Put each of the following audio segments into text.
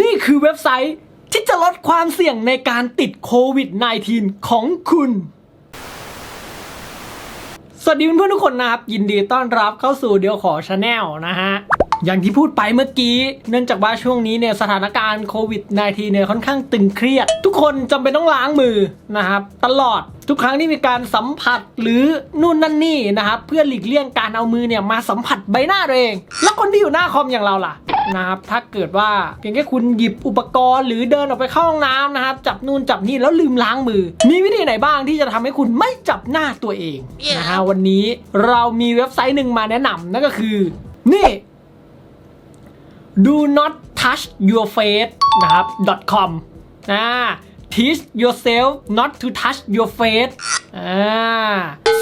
นี่คือเว็บไซต์ที่จะลดความเสี่ยงในการติดโควิด -19 ของคุณ สวัสดีเพื่อนๆทุกคนนะครับ ยินดีต้อนรับเข้าสู่เดียวขอชาแนลนะฮะ อย่างที่พูดไปเมื่อกี้ เนื่องจากว่าช่วงนี้เนี่ยสถานการณ์โควิด -19 เนี่ยค่อนข้างตึงเครียด ทุกคนจำเป็นต้องล้างมือนะครับ ตลอดทุกครั้งที่มีการสัมผัสหรือนู่นนั่นนี่นะครับ เพื่อหลีกเลี่ยงการเอามือเนี่ยมาสัมผัสใบหน้าตัวเอง แล้วคนที่อยู่หน้าคอมอย่างเราล่ะนะครับถ้าเกิดว่าเพียงแค่คุณหยิบอุปกรณ์หรือเดินออกไปเข้าห้องน้ำนะครับ จับนู่นจับนี่แล้วลืมล้างมือ มีวิธีไหนบ้างที่จะทำให้คุณไม่จับหน้าตัวเองนะฮะวันนี้เรามีเว็บไซต์หนึ่งมาแนะนำนั่นก็คือ นี่ do not touch your face นะครับ .com นะ teach yourself not to touch your face อ่า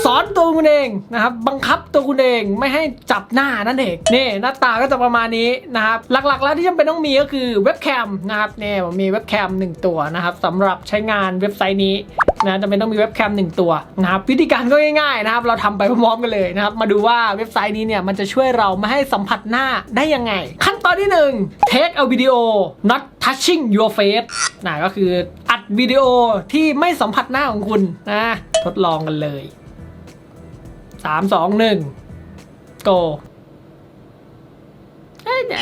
สอนตัวคุณเองนะครับ บังคับตัวคุณเองไม่ให้จับหน้านั่นเองนี่หน้าตาก็จะประมาณนี้นะครับ หลักๆ แล้วที่จำเป็นต้องมีก็คือเว็บแคมนะครับเนี่ยผมมีเว็บแคมหนึ่งตัวนะครับสำหรับใช้งานเว็บไซต์นี้ นะจำเป็นต้องมีเว็บแคมหนึ่งตัวนะครับวิธีการก็ง่ายๆนะครับ เราทำไปพร้อมๆกันเลยนะครับ มาดูว่าเว็บไซต์นี้เนี่ยมันจะช่วยเราไม่ให้สัมผัสหน้าได้ยังไง ขั้นตอนที่หนึ่ง take a video not touching your face นะก็คืออัดวิดีโอที่ไม่สัมผัสหน้าของคุณนะทดลองกันเลยสามสองหนึ่ง go อ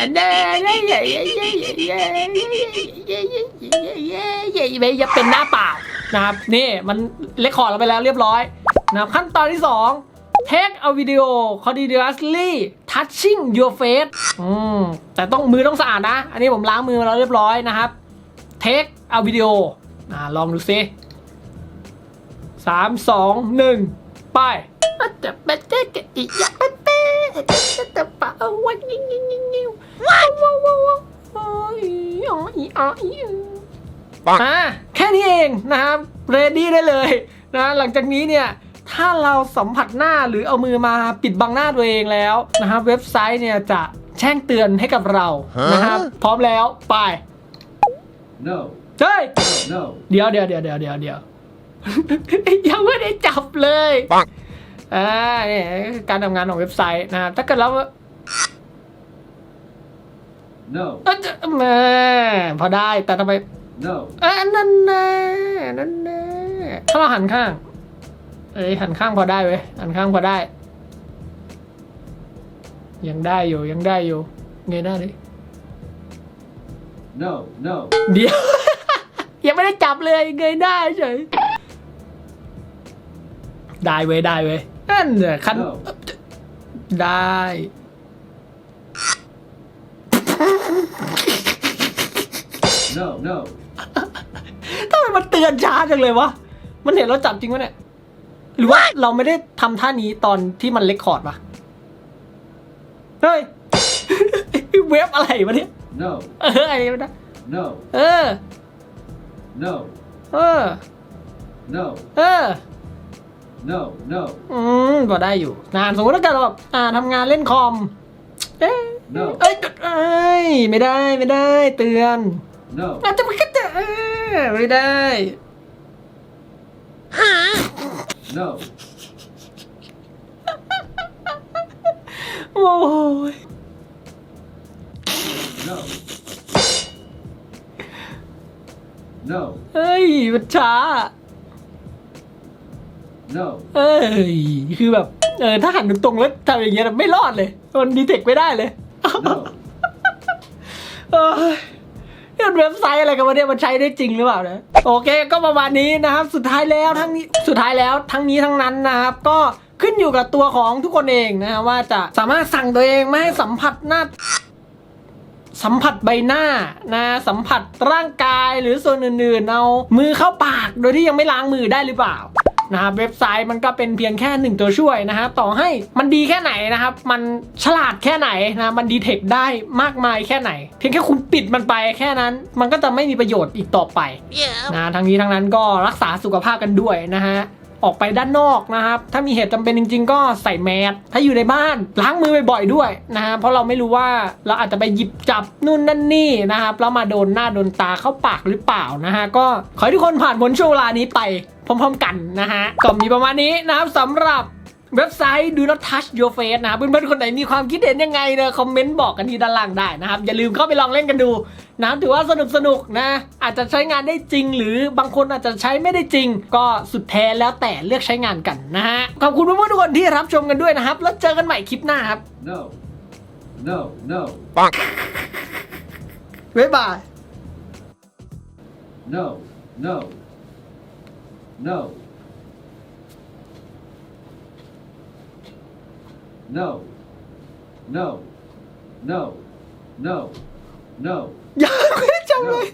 ย่าเป็นหน้าเปล่า นะครับนี่มันเลคคอร์ดเราไปแล้วเรียบร้อยนะครับขั้นตอนที่ 2 take a video continuously touching your face อืมแต่ต้องมือต้องสะอาดนะ อันนี้ผมล้างมือมาแล้วเรียบร้อยนะครับ take a video อ่าลองดูซิสามสองหนึ่งไปจะเป็นเจ๊กอีกอย่างเป็นเต้จะจะปะวันยิงยิงยิงยิงว้าวว้าวว้าวว้าวอีอ๋ออีอ๋ออีอ่าแค่ นี้เองนะครับเรดี้ได้เลยนะหลังจากนี้เนี่ยถ้าเราสัมผัสหน้าหรือเอามือมาปิดบังหน้าตัวเองแล้วนะครับเว็บไซต์เนี่ยจะแจ้งเตือนให้กับเรานะครับพร้อมแล้วไป No, เฮ้ย no, เดี๋ยวเดี๋ยวเดี๋ยวเดี๋ยวเดี๋ยวเดี๋ยวยังไม่ได้จับเลยปังอ่าเนี่ยคือการทำงานของเว็บไซต์นะครับถ้าเกิดเรา no, เอ้ยจะแหม่พอได้แต่ทำไม no, เอ้ยนั่นแน่นั่นแน่ถ้าเราหันข้าง เอ้ยหันข้างพอได้เว้ยหันข้างพอได้ ยังได้อยู่ยังได้อยู่เงยหน้าดิ no, no, เดี๋ยว ยังไม่ได้จับเลยเงยหน้าเฉยได้เว้ยได้เว้ยนั่นแหละคัน no, ได้ no, no, ทำไมมันเตือนช้าจังเลยวะ มันเห็นเราจับจริงวะเนี่ย หรือว่าเราไม่ได้ทำท่านี้ตอนที่มันเลคคอร์ดปะเฮ้ยเว็บอะไรวะเนี่ย no, เอออะไรวะนะ no, เออ no, เออ no, เออ no, no, อืมพอได้อยู่นานสมมติถ้าเกิดเราแบบอ่าทำงานเล่นคอม เอ๊ะ no, เอ้ยเอ้ยไม่ได้ไม่ได้เตือน no, อาจจะมันก็จะเออ ไม่ได้ no, โอ้ย no, no, เฮ้ยมันช้า no, เอ้ย คือแบบ เออ ถ้าหันตรงๆแล้วทำอย่างเงี้ยไม่รอดเลย มันดีเทคไม่ได้เลย no, เอ้ย นี่มันเว็บไซต์อะไรกันวะเนี่ยมันใช้ได้จริงหรือเปล่านะโอเค ก็ประมาณนี้นะครับ สุดท้ายแล้วทั้งนี้สุดท้ายแล้วทั้งนี้ทั้งนั้นนะครับ ก็ขึ้นอยู่กับตัวของทุกคนเองนะฮะว่าจะสามารถสั่งตัวเองไม่ให้สัมผัสหน้าสัมผัสใบหน้านะสัมผัสร่างกายหรือส่วนอื่นๆ เอามือเข้าปากโดยที่ยังไม่ล้างมือได้หรือเปล่า นะครับเว็บไซต์มันก็เป็นเพียงแค่หนึ่งตัวช่วยนะฮะต่อให้มันดีแค่ไหนนะครับ มันฉลาดแค่ไหนนะมันดีเทคได้มากมายแค่ไหน เพียงแค่คุณปิดมันไปแค่นั้น มันก็จะไม่มีประโยชน์อีกต่อไปนะทั้งนี้ทั้งนั้นก็รักษาสุขภาพกันด้วยนะฮะ ออกไปด้านนอกนะครับ ถ้ามีเหตุจำเป็นจริง ๆ ก็ใส่แมสถ้าอยู่ในบ้านล้างมือบ่อยๆด้วยนะฮะเพราะเราไม่รู้ว่าเราอาจจะไปหยิบจับนู่นนั่นนี่นะครับแล้วมาโดนหน้าโดนตาเข้าปากหรือเปล่านะฮะก็ขอให้ทุกคนผ่านพ้นช่วงเวลานี้ไปพร้อมๆกันนะฮะก็มีประมาณนี้นะครับสำหรับ เว็บไซต์ do not touch your face นะครับเพื่อนๆคนไหนมีความคิดเห็นยังไงเนี่ยคอมเมนต์บอกกันที่ด้านล่างได้นะครับ อย่าลืมเข้าไปลองเล่นกันดูนะถือว่าสนุกสนุกๆนะ อาจจะใช้งานได้จริง หรือบางคนอาจจะใช้ไม่ได้จริง ก็สุดแท้แล้วแต่เลือกใช้งานกันนะฮะ ขอบคุณเพื่อนๆทุกคนที่รับชมกันด้วยนะครับ แล้วเจอกันใหม่คลิปหน้าครับ No. No. No. บ๊ายบาย No. No. No. No. No. No. No. No. อย่าไม่ได้จำเลย